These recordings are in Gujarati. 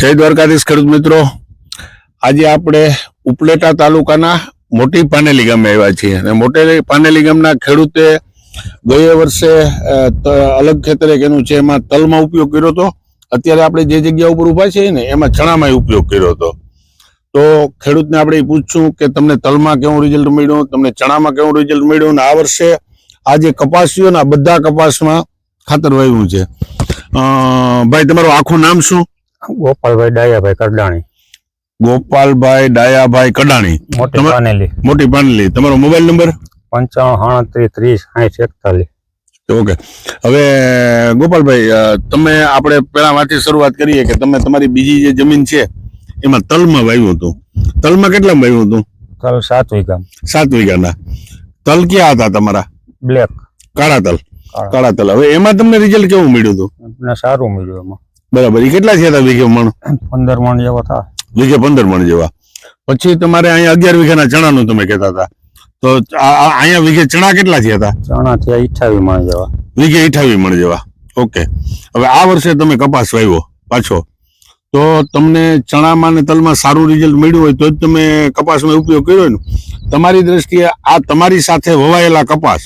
જય દ્વારકાધીશ ખેડૂત મિત્રો. આજે આપણે ઉપલેટા તાલુકાના મોટી પાનેલી ગામે આવ્યા છીએ. અને મોટી પાનેલી ગામના ખેડૂતે ગયા વર્ષે અલગ ખેતર એનું છે, એમાં તલમાં ઉપયોગ કર્યો હતો. અત્યારે આપણે જે જગ્યા ઉપર ઊભા છીએ ને, એમાં ચણામાં ઉપયોગ કર્યો હતો. તો ખેડૂતને આપણે પૂછશું કે તમને તલમાં કેવું રિઝલ્ટ મળ્યું, તમને ચણામાં કેવું રિઝલ્ટ મળ્યું? અને આ વર્ષે આ જે બધા કપાસમાં ખાતર વાવ્યું છે. ભાઈ, તમારું આખું નામ શું? ગોપાલભાઈ ડાયાભાઈ કરડાણી. ગોપાલભાઈ ડાયાભાઈ કડાણી મોટી પાનેલી. મોટી પાનેલી. તમારો મોબાઈલ નંબર? પંચાવન સાડત્રીસ ત્રીસ સાઠ એકતાલીસ. ઓકે. હવે ગોપાલભાઈ તમે આપણે પેલા વાતથી શરૂઆત કરીએ કે તમે તમારી બીજી જે જમીન છે એમાં તલમાં વાવ્યું હતું. તલમાં કેટલા વાવ્યું હતું? તલ સાત વીઘા સાત વીઘાના. તલ ક્યાં હતા તમારા? બ્લેક. કાળા તલ. કાળા. તલ. હવે એમાં તમને રિઝલ્ટ કેવું મળ્યું હતું? સારું મળ્યું એમાં. બરાબર. એ કેટલા થયા હતા વીઘે મણ? પંદર મણ જેવા હતા. વીઘે પંદર મણ જેવા. પછી તમારે અહીંયા અગિયાર વીઘાના ચણાનું તમે કહેતા હતા. તો અહીંયા વીઘે ચણા કેટલા થયા હતા? ચણા થયા અઠાવીસ મણ જેવા. વીઘે અઠાવી મણ જેવા. ઓકે. હવે આ વર્ષે તમે કપાસ વાવ્યો પાછો. તો તમને ચણામાં ને તલમાં સારું રિઝલ્ટ મળ્યું હોય તો જ તમે કપાસનો ઉપયોગ કર્યો હોય ને. તમારી દ્રષ્ટિએ આ તમારી સાથે વવાયેલા કપાસ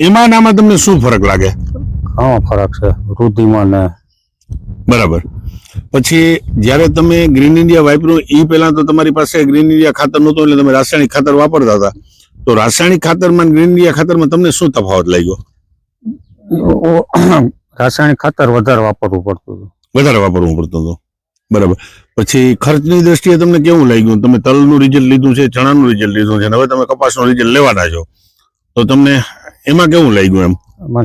એમાં નામાં તમને શું ફરક લાગે? ઘણો ફરક છે. વૃદ્ધિમાં ને બરાબર. પછી જ્યારે તમે ગ્રીન ઇન્ડિયા વાપર્યું એ પહેલાં તો તમારી પાસે ગ્રીન ઇન્ડિયા ખાતર નહોતું એટલે તમે રાસાયણિક ખાતર વાપરતા હતા. તો રાસાયણિક ખાતરમાં ગ્રીન ઇન્ડિયા ખાતરમાં તમને શું તફાવત લાગ્યો? રાસાયણિક ખાતર વધારે વાપરવું પડતું હતું. વધારે વાપરવું પડતું હતું. બરાબર. પછી ખર્ચની દ્રષ્ટિએ તમને કેવું લાગ્યું? તમે તલનું રિઝલ્ટ લીધું છે ચણાનું રિઝલ્ટ લીધું છે હવે તમે કપાસનું રિઝલ્ટ લેવાના છો. તો તમને એમાં કેવું લાગ્યું એમ?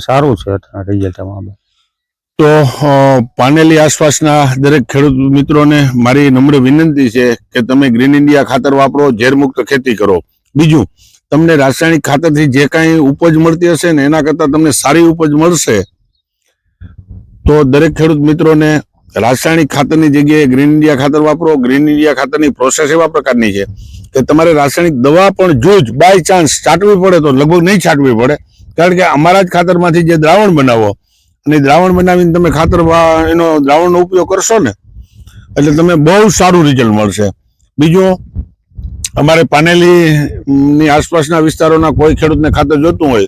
સારું છે રિઝલ્ટ એમાં તો પાનેલી આસપાસના દરેક ખેડૂત મિત્રોને મારી નમ્ર વિનંતી છે કે તમે ગ્રીન ઇન્ડિયા ખાતર વાપરો, ઝેરમુક્ત ખેતી કરો. બીજું, તમને રાસાયણિક ખાતરથી જે કાંઈ ઉપજ મળતી હશે ને એના કરતાં તમને સારી ઉપજ મળશે, તો દરેક ખેડૂત મિત્રોને રાસાયણિક ખાતરની જગ્યાએ ગ્રીન ઇન્ડિયા ખાતર વાપરો. ગ્રીન ઇન્ડિયા ખાતરની પ્રોસેસ એવા પ્રકારની છે કે તમારે રાસાયણિક દવા પણ જો જ બાય ચાન્સ છાંટવી પડે તો લગભગ નહીં છાંટવી પડે. કારણ કે અમારા જ ખાતરમાંથી જે દ્રાવણ બનાવો અને દ્રાવણ બનાવીને તમે ખાતર એનો દ્રાવણનો ઉપયોગ કરશો ને, એટલે તમે બહુ સારું રિઝલ્ટ મળશે. બીજું, અમારે પાનેલીની આસપાસના વિસ્તારોના કોઈ ખેડૂતને ખાતર જોતું હોય,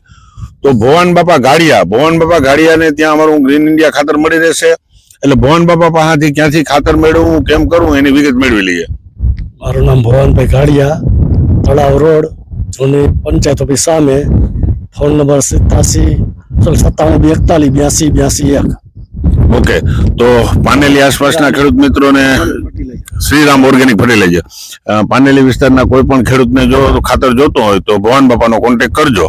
તો ભવાન બાપા ગાડિયા, ભવાન બાપા ગાડિયાને ત્યાં અમારું ગ્રીન ઇન્ડિયા ખાતર મળી રહેશે. એટલે ભવાન બાપા પાસેથી ક્યાંથી ખાતર મેળવવું કેમ કરવું, એની વિગત મેળવી લઈએ. મારું નામ ભવાનભાઈ ગાડિયા, તળાવ રોડ, જૂની પંચાયત ઓફિસ સામે, ફોન નંબર સિત્તાસી સત્તાણું બે એકતાલીસ બ્યાસી બ્યાસી એક. ઓકે તો પાનેલી આસપાસના ખેડૂત મિત્રોને શ્રીરામ ઓર્ગેનિક ફરી અ, પાનેલી વિસ્તારના કોઈ પણ ખેડૂતને જો ખાતર જોતો હોય તો ભવાન બાપાનો કોન્ટેક કરજો.